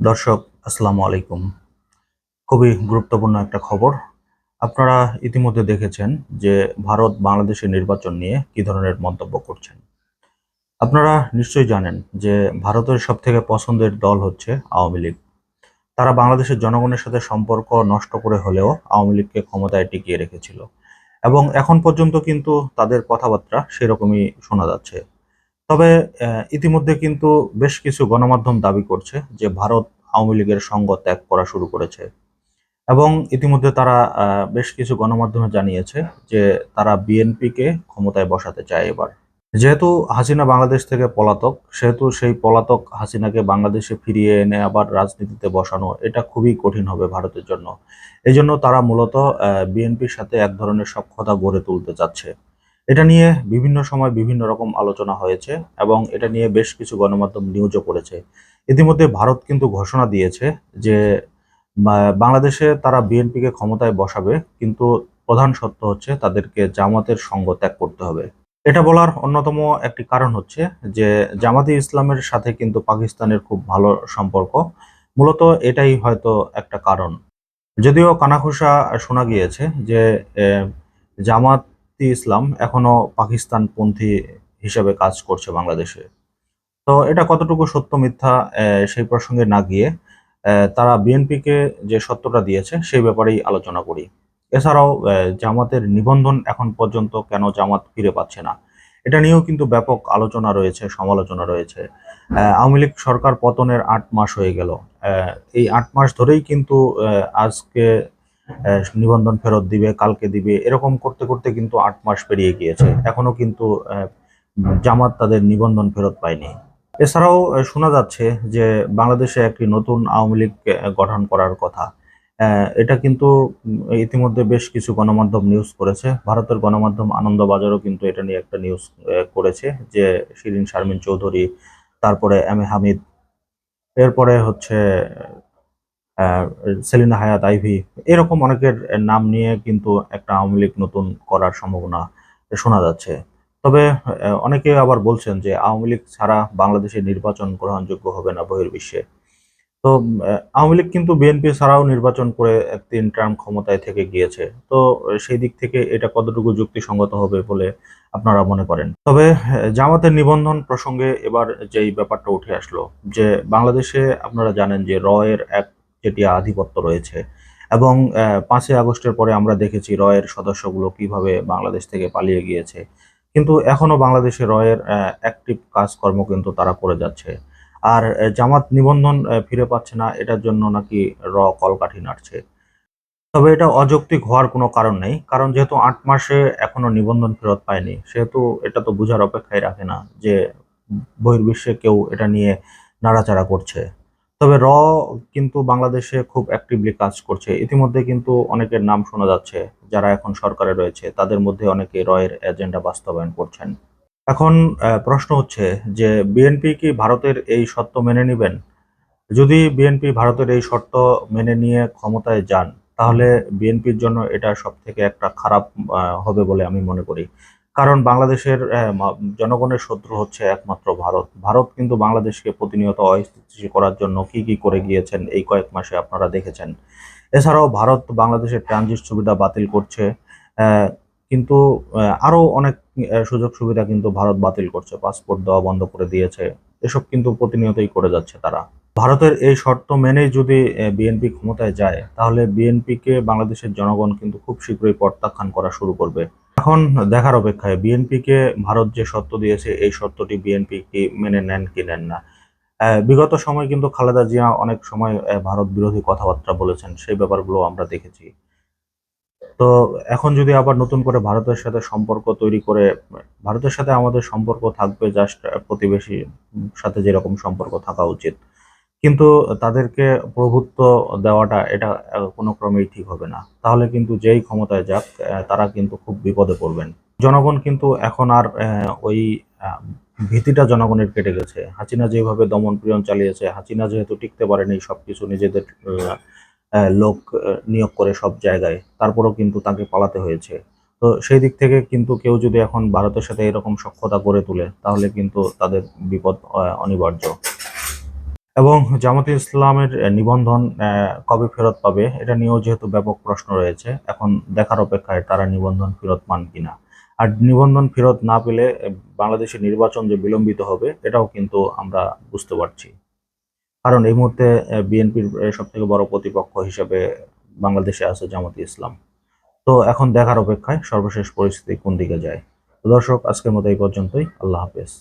দর্শক, আসসালামু আলাইকুম। খুবই গুরুত্বপূর্ণ একটা খবর। আপনারা ইতিমধ্যে দেখেছেন যে ভারত বাংলাদেশের নির্বাচন নিয়ে কি ধরনের মন্তব্য করছেন। আপনারা নিশ্চয়ই জানেন যে ভারতের সব থেকে পছন্দের দল হচ্ছে আওয়ামী লীগ। তারা বাংলাদেশের জনগণের সাথে সম্পর্ক নষ্ট করে হলেও আওয়ামী লীগকে ক্ষমতায় টিকিয়ে রেখেছিল। এবং এখন পর্যন্ত কিন্তু তাদের কথাবার্তা সেরকমই শোনা যাচ্ছে। তবে ইতিমধ্যে কিন্তু বেশ কিছু গণমাধ্যম দাবি করছে যে ভারত আওয়ামী লীগের সঙ্গ ত্যাগ করা শুরু করেছে। এবং ইতিমধ্যে তারা বেশ কিছু গণমাধ্যমে জানিয়েছে যে তারা বিএনপিকে ক্ষমতায় বসাতে চায় এবার। যেহেতু হাসিনা বাংলাদেশ থেকে পলাতক, সেহেতু সেই পলাতক হাসিনাকে বাংলাদেশে ফিরিয়ে এনে আবার রাজনীতিতে বসানো, এটা খুবই কঠিন হবে ভারতের জন্য। এই জন্য তারা মূলত বিএনপির সাথে এক ধরনের সক্ষতা গড়ে তুলতে চাচ্ছে। এটা নিয়ে বিভিন্ন সময় বিভিন্ন রকম আলোচনা হয়েছে এবং এটা নিয়ে বেশ কিছু গণমাধ্যম নিউজও করেছে। ইতিমধ্যে ভারত কিন্তু ঘোষণা দিয়েছে যে বাংলাদেশে তারা বিএনপিকে ক্ষমতায় বসাবে কিন্তু প্রধান সত্য হচ্ছে তাদেরকে জামাতের সঙ্গ ত্যাগ করতে হবে। এটা বলার অন্যতম একটি কারণ হচ্ছে যে জামাতি ইসলামের সাথে কিন্তু পাকিস্তানের খুব ভালো সম্পর্ক। মূলত এটাই হয়তো একটা কারণ। যদিও কানাঘুষা শোনা গিয়েছে যে আহ, জামাতি ইসলাম এখনও পাকিস্তানপন্থী হিসেবে কাজ করছে বাংলাদেশে। তো এটা কতটুকু সত্য মিথ্যা সেই প্রসঙ্গে না গিয়ে তারা বিএনপিকে যে সত্যটা দিয়েছে সেই ব্যাপারেই আলোচনা করি। এছাড়াও জামাতের নিবন্ধন এখন পর্যন্ত কেন জামাত ফিরে পাচ্ছে না? এটা নিয়েও কিন্তু ব্যাপক আলোচনা রয়েছে, সমালোচনা রয়েছে। আওয়ামী লীগ সরকার পতনের আট মাস হয়ে গেল। এই আট মাস ধরেই কিন্তু আজকে নিবন্ধন ফেরত দিবে, কালকে দিবে, এরকম করতে করতে কিন্তু আট মাস পেরিয়ে গিয়েছে। এখনও কিন্তু জামাত তাদের নিবন্ধন ফেরত পায়নি। এছাড়াও শোনা যাচ্ছে যে বাংলাদেশে একটি নতুন আওয়ামী লীগ গঠন করার কথা। এটা কিন্তু ইতিমধ্যে বেশ কিছু গণমাধ্যম নিউজ করেছে। ভারতের গণমাধ্যম আনন্দবাজারও কিন্তু এটা নিয়ে একটা নিউজ করেছে যে শিরিন শারমিন চৌধুরী, তারপরে এম এ হামিদ, এরপরে হচ্ছে সেলিনা হায়াত, আইভি, এরকম অনেকের নাম নিয়ে কিন্তু একটা আওয়ামী লীগ নতুন করার সম্ভাবনা শোনা যাচ্ছে। তবে অনেকে আবার বলছেন যে আওয়ামী লীগ ছাড়া বাংলাদেশে নির্বাচন গ্রহণযোগ্য হবে না বহির্বিশ্বে। তো আওয়ামী লীগ কিন্তু বিএনপি ছাড়াও নির্বাচন করে তিন টার্ম ক্ষমতায় থেকে গিয়েছে। তো, সেই দিক থেকে এটা কতটুকু যুক্তিসঙ্গত হবে বলে আপনারা মনে করেন? তবে জামাতের নিবন্ধন প্রসঙ্গে এবার যেই ব্যাপারটা উঠে আসলো, যে বাংলাদেশে আপনারা জানেন যে র এর এক যেটি আধিপত্য রয়েছে। এবং পাঁচই আগস্টের পরে আমরা দেখেছি র এর সদস্যগুলো কীভাবে বাংলাদেশ থেকে পালিয়ে গিয়েছে। কিন্তু এখনও বাংলাদেশে রয়ের অ্যাক্টিভ কাজকর্ম কিন্তু তারা করে যাচ্ছে। আর জামাত নিবন্ধন ফিরে পাচ্ছে না, এটার জন্য নাকি র কলকাঠি নাড়ছে। তবে এটা অযৌক্তিক হওয়ার কোনো কারণ নেই, কারণ যেহেতু আট মাসে এখনও নিবন্ধন ফেরত পায়নি, সেহেতু এটা তো বোঝার অপেক্ষায় রাখে না যে বহির্বিশ্বে কেউ এটা নিয়ে নাড়াচাড়া করছে। তবে র কিন্তু বাংলাদেশে খুব অ্যাক্টিভলি কাজ করছে। ইতিমধ্যে কিন্তু অনেকের নাম শোনা যাচ্ছে, যারা এখন সরকারে রয়েছে, তাদের মধ্যে অনেকে র এর এজেন্ডা বাস্তবায়ন করছেন। এখন প্রশ্ন হচ্ছে যে বিএনপি কি ভারতের এই শর্ত মেনে নেবেন? যদি বিএনপি ভারতের এই শর্ত মেনে নিয়ে ক্ষমতায় যান, তাহলে বিএনপির জন্য এটা সব থেকে একটা খারাপ হবে বলে আমি মনে করি। কারণ বাংলাদেশের জনগণের শত্রু হচ্ছে একমাত্র ভারত। ভারত কিন্তু বাংলাদেশকে প্রতিনিয়ত অস্থিতিশীল করার জন্য কি কি করে গিয়েছেন এই কয়েক মাসে আপনারা দেখেছেন। এছাড়াও ভারত বাংলাদেশের ট্রানজিট সুবিধা বাতিল করছে কিন্তু আরও অনেক সুযোগ সুবিধা কিন্তু ভারত বাতিল করছে। পাসপোর্ট দেওয়া বন্ধ করে দিয়েছে। এসব কিন্তু প্রতিনিয়তই করে যাচ্ছে তারা। ভারতের এই শর্ত মেনেই যদি বিএনপি ক্ষমতায় যায়, তাহলে বিএনপিকে বাংলাদেশের জনগণ কিন্তু খুব শীঘ্রই প্রত্যাখ্যান করা শুরু করবে। এখন দেখার অপেক্ষায়, বিএনপিকে ভারত যে শর্ত দিয়েছে, এই শর্তটি বিএনপি কি মেনে নেন কি নেন না? বিগত সময় কিন্তু খালেদা জিয়া অনেক সময় ভারত বিরোধী কথাবার্তা বলেছেন, সেই ব্যাপারগুলো আমরা দেখেছি। তো এখন যদি আবার নতুন করে ভারতের সাথে সম্পর্ক তৈরি করে, ভারতের সাথে আমাদের সম্পর্ক থাকবে, জাস্ট প্রতিবেশী সাথে যেরকম সম্পর্ক থাকা উচিত। কিন্তু তাদেরকে প্রভুত্ব দেওয়াটা এটা কোনো ক্রমেই ঠিক হবে না। তাহলে কিন্তু যেই ক্ষমতায় যাক তারা কিন্তু খুব বিপদে পড়বেন। জনগণ কিন্তু এখন আর ওই ভীতিটা জনগণের কেটে গেছে। হাসিনা যেভাবে দমন পীড়ন চালিয়েছে, হাসিনা যেহেতু টিকতে পারেনি সব কিছু নিজেদের লোক নিয়োগ করে সব জায়গায়, তারপরেও কিন্তু তাকে পালাতে হয়েছে। তো সেই দিক থেকে কিন্তু কেউ যদি এখন ভারতের সাথে এরকম সক্ষতা গড়ে তোলে, তাহলে কিন্তু তাদের বিপদ অনিবার্য। এবং জামাতে ইসলামের নিবন্ধন কবে ফেরত পাবে, এটা নিয়েও যেহেতু ব্যাপক প্রশ্ন রয়েছে, এখন দেখার অপেক্ষায় তারা নিবন্ধন ফেরত পান কিনা। আর নিবন্ধন ফেরত না পেলে বাংলাদেশের নির্বাচন যে বিলম্বিত হবে, এটাও কিন্তু আমরা বুঝতে পারছি। কারণ এই মুহূর্তে বিএনপির সব থেকে বড় প্রতিপক্ষ হিসেবে বাংলাদেশে আছে জামাতে ইসলাম। তো এখন দেখার অপেক্ষায় সর্বশেষ পরিস্থিতি কোন দিকে যায়? দর্শক, আজকের মতো এই পর্যন্তই। আল্লাহ হাফেজ।